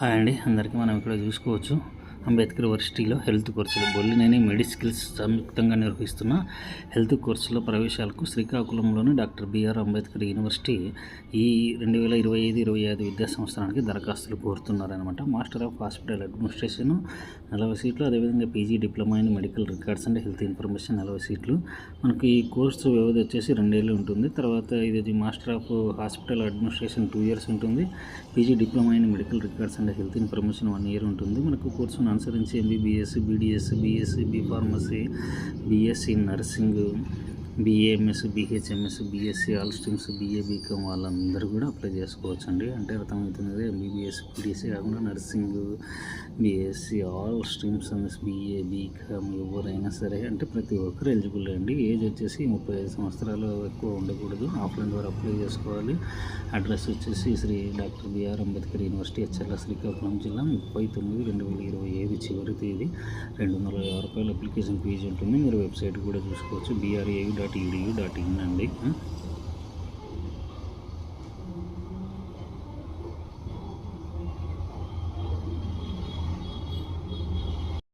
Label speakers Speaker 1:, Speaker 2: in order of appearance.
Speaker 1: Hi అండి. అందరికీ మనం ఇక్కడ చూసుకోవచ్చు. అంబేద్కర్ యూనివర్సిటీలో హెల్త్ కోర్సులు బొల్లినేని మెడిసిల్స్ సంయుక్తంగా నిర్వహిస్తున్న హెల్త్ కోర్సుల ప్రవేశాలకు శ్రీకాకుళంలోని doctor B R Ambedkar university ఈ రెండు వేల ఇరవై ఐదు ఇరవై ఐదు విద్యా సంవత్సరానికి దరఖాస్తులు కోరుతున్నారనమాట మాస్టర్ ఆఫ్ హాస్పిటల్ అడ్మినిస్ట్రేషన్ నలభై సీట్లు అదేవిధంగా PG diploma in medical records and health information నలభై సీట్లు. మనకు ఈ కోర్సు వ్యవధి వచ్చేసి రెండేళ్ళు ఉంటుంది. తర్వాత ఇది master of hospital administration two years ఉంటుంది. PG diploma in medical records and health information one year ఉంటుంది. మనకు కోర్సును అనుసరించి MBBS BDS BSc B Pharmacy BSc nursing BAMS BHMS BSc all streams BA BCom వాళ్ళందరూ కూడా అప్లై చేసుకోవచ్చండి. అంటే అర్థమవుతుంది కదా ఎంబీబీఎస్ పీడిఎస్సీ కాకుండా నర్సింగ్ బీఎస్సీ ఆల్ స్ట్రీమ్స్ అనేసి బీఏ బీకామ్ ఎవరైనా సరే అంటే ప్రతి ఒక్కరు ఎలిజిబుల్ అండి. ఏజ్ వచ్చేసి ముప్పై ఐదు సంవత్సరాలు ఎక్కువ ఉండకూడదు. ఆఫ్లైన్ ద్వారా అప్లై చేసుకోవాలి. అడ్రస్ వచ్చేసి Shri doctor BR Ambedkar university HLS Srikakulam జిల్లా ముప్పై తొమ్మిది రెండు వేల ఇరవై ఐదు చివరి తేదీ. రెండు వందల యాభై రూపాయల అప్లికేషన్ ఫీజు ఉంటుంది. మీరు వెబ్సైట్ కూడా చూసుకోవచ్చు. BRAU dot EDU dot in అండి.